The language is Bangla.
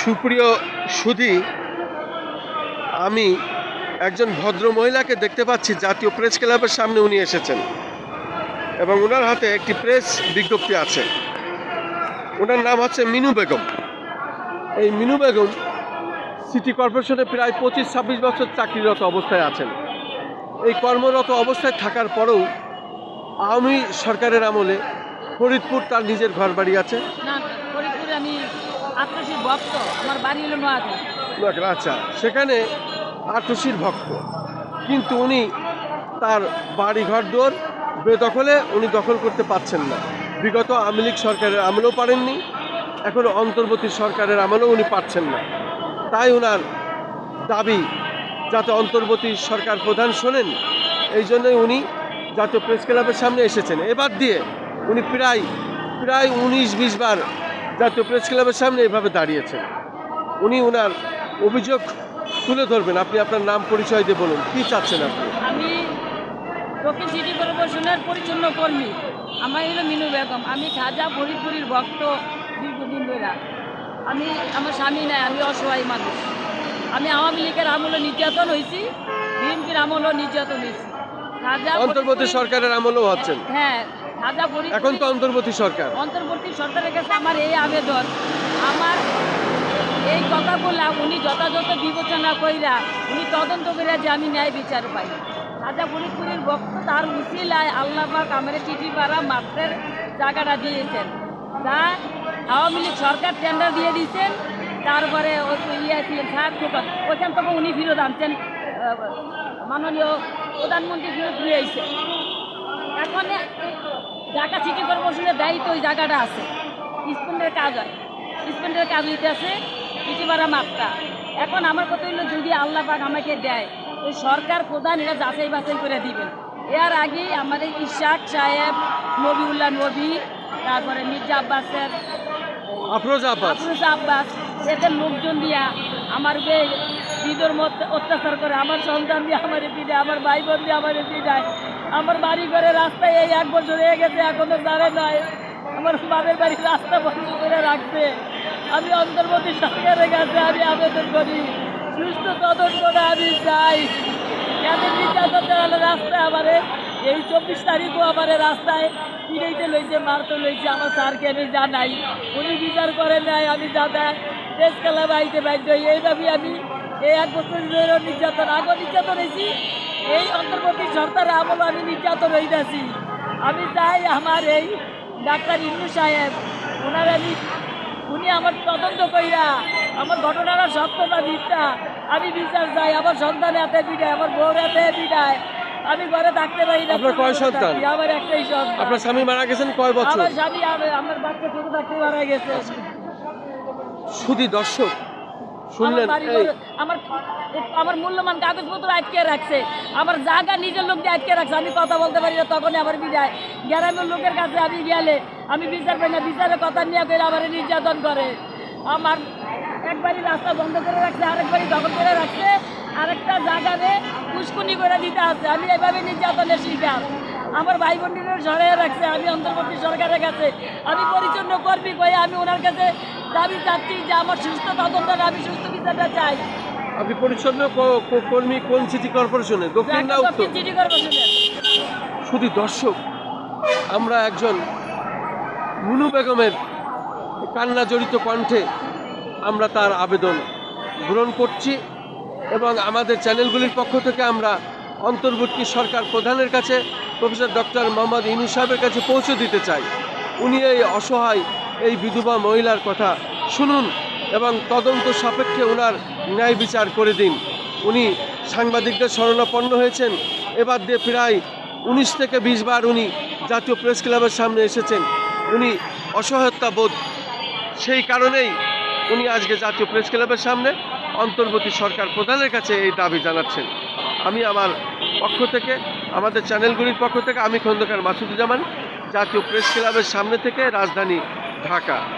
সুপ্রিয় সুধী, আমি একজন ভদ্র মহিলাকে দেখতে পাচ্ছি, জাতীয় প্রেস ক্লাবের সামনে উনি এসেছেন। এবং ওনার হাতে একটি প্রেস বিজ্ঞপ্তি আছে। ওনার নাম হচ্ছে মিনু বেগম। এই মিনু বেগম সিটি কর্পোরেশনে প্রায় পঁচিশ, ছাব্বিশ বছর চাকরিরত অবস্থায় আছেন। এই কর্মরত অবস্থায় থাকার পরেও আওয়ামী সরকারের আমলে ফরিদপুর তার নিজের ঘর বাড়ি আছে আত্মশীর ভক্ত, আমার বাড়ি হলো নোয়াখালী। আচ্ছা সেখানে আটশির ভক্ত, কিন্তু উনি তার বাড়ি ঘর দোর বেদখলে উনি দখল করতে পারছেন না। বিগত আওয়ামী লীগ সরকারের আমলেও পারেননি, এখন অন্তর্বর্তী সরকারের আমলেও উনি পারছেন না। তাই ওনার দাবি, যাতে অন্তর্বর্তী সরকার প্রধান শোনেন, এই জন্যই উনি জাতীয় প্রেস ক্লাবের সামনে এসেছেন। এবার দিয়ে উনি প্রায় প্রায় উনিশ বিশ বার জাতীয় প্রেস ক্লাবের সামনে এভাবে দাঁড়িয়েছেন। উনি ওনার অভিযোগ তুলে ধরবেন। আপনি আপনার নাম পরিচয় দিয়ে বলুন, কি চাচ্ছেন আপনি? আমি দক্ষিণ সিটি কর্পোরেশনের পরিচ্ছন্ন কর্মী। আমার হলো মিনু বেগম। আমি খাজা ফরিদপুরের ভক্ত দীর্ঘদিন ধরে। আমি, আমার স্বামী নাই, আমি অসহায় মানুষ। আমি আওয়ামী লীগের আমলে নির্যাতন হয়েছি বিএনপির আমলেও নির্যাতন হয়েছি অন্তর্বর্তী সরকারের আমলেও হচ্ছেন হ্যাঁ এখন তো অন্তর্বর্তী সরকার। অন্তর্বর্তী সরকারের কাছে আমার এই আবেদন আমার এই কথা বললাম উনি যথাযথ বিবেচনা কইরা উনি তদন্ত করে যে আমি ন্যায় বিচার পাই। রাজা ফরিদপুরের ভক্ত তার উচিলায় আল্লাহ পাক আমার চিঠি পাড়া মাত্রের জায়গাটা দিয়েছেন। তা আওয়ামী লীগ সরকার টেন্ডার দিয়ে দিয়েছেন তারপরে ওই ইয়ে ছিলেন খোকন ওইখান থেকে উনি ফেরত আনছেন মাননীয় প্রধানমন্ত্রী দিয়ে আইছে। এখন ঢাকা সিটি কর্পোরেশনের দায়িত্ব ওই জায়গাটা আছে। স্পেন্ডের কাজ হয়। স্পেন্ডের কাজ হইতে আছে ইটিবারা মাত্রা এখন আমার কথা হইল যদি আল্লাহ পাক আমাকে দেয় ওই সরকার প্রধান এটা যাচাই বাছাই করে দিবেন এর আগেই আমাদের ইশাক সাহেব নবিউল্লাহ নবী তারপরে মির্জা আব্বাসের আফরোজ আব্বাস। আফরোজ আব্বাস এদের লোকজন দিয়া আমার বিদর অত্যাচার করে। আমার সন্তান দিয়ে, আমার পিঠায় আমার ভাই বোন দিয়ে, আমার পিঠায় আমার বাড়ি ঘরে রাস্তায় এই এক বছর হয়ে গেছে, এখনও জানে নয় আমার বাবার বাড়ির রাস্তা বন্ধ করে রাখছে। আমি অন্তর্বর্তী সরকারের কাছে আমি আবেদন করি। সুস্থ তদন্তটা আমি চাই। কেন নির্যাতন চালানো রাস্তায়? আমারে এই চব্বিশ তারিখও আমার রাস্তায় পিড়াইতে লইছে, মারতে লইছে। আমার স্যারকে আমি জানাই। উনি বিচার করে নাই, আমি দাদা দেশ খেলা বাইতে বাধ্য হই। এইভাবে আমি এই এক বছর ধরে নির্যাতন আগে নির্যাতন হয়েছি। এই অন্তর্বর্তী সরকারে আমল আমি নির্যাতন হইতেছি। আমি চাই আমার এই ডাক্তার ইন্দু সাহেব ওনার আমি উনি আমার তদন্ত কইরা আমার ঘটনাটা সত্যটা মিথ্যা আমি বিচার চাই আমার সন্তান এতে পিঠায় আমার বউর এতে পিঠায় আমি ঘরে থাকতে পারি না আপনার কয় সন্তান? আমার একটাই সন্তান। আপনার স্বামী মারা গেছেন কয় বছর? আমার স্বামী আমার বাচ্চা ছোট থাকতে মারা গেছে। শুধু দর্শক শুনলেন? আমার আমার মূল্যবান কাগজপত্র আটকে রাখছে। আমার জায়গা নিজের লোক দিয়ে আটকে রাখছে। আমি কথা বলতে পারি না তখনই আমার বিদায়। গ্রামের লোকের কাছে আমি গেলে আমি বিচার পাই না বিচারের কথা নিয়ে করে আমার নির্যাতন করে। আমার একবারই রাস্তা বন্ধ করে রাখছে আরেকবারই দখল করে রাখছে। আরেকটা জায়গারে পুষ্কুনি করে দিতে আছে। আমি এভাবে নির্যাতনের শিকার। আমার ভাই বোনদের সরাই রাখছে আমি অন্তর্বর্তী সরকারের কাছে। আমি পরিচ্ছন্ন কর্মী কই আমি ওনার কাছে দাবি চাচ্ছি যে আমার সুস্থ তদন্তটা আমি সুস্থ বিচারটা চাই। আপনি পরিচ্ছন্ন কর্মী কোন সিটি কর্পোরেশনে দক্ষিণ না উত্তর? সিটি কর্পোরেশনের। শুধু দর্শক আমরা একজন মুনু বেগমের কান্না জড়িত কণ্ঠে আমরা তার আবেদন গ্রহণ করছি এবং আমাদের চ্যানেলগুলির পক্ষ থেকে আমরা অন্তর্বর্তী সরকার প্রধানের কাছে প্রফেসর ডক্টর মোহাম্মদ ইনু সাহেবের কাছে পৌঁছে দিতে চাই। উনি এই অসহায় এই বিধবা মহিলার কথা শুনুন এবং তদন্ত সাপেক্ষে ওনার ন্যায় বিচার করে দিন। উনি সাংবাদিকদের শরণাপন্ন হয়েছেন। এবার দিয়ে প্রায় উনিশ থেকে বিশ বার উনি জাতীয় প্রেস ক্লাবের সামনে এসেছেন। উনি অসহায়তা বোধ। সেই কারণেই উনি আজকে জাতীয় প্রেস ক্লাবের সামনে অন্তর্বর্তী সরকার প্রধানের কাছে এই দাবি জানাচ্ছেন। আমি আমার পক্ষ থেকে, আমাদের চ্যানেলগুলির পক্ষ থেকে আমি খন্দকার মাসুদুজ্জামান, জাতীয় প্রেস ক্লাবের সামনে থেকে রাজধানী ঢাকা।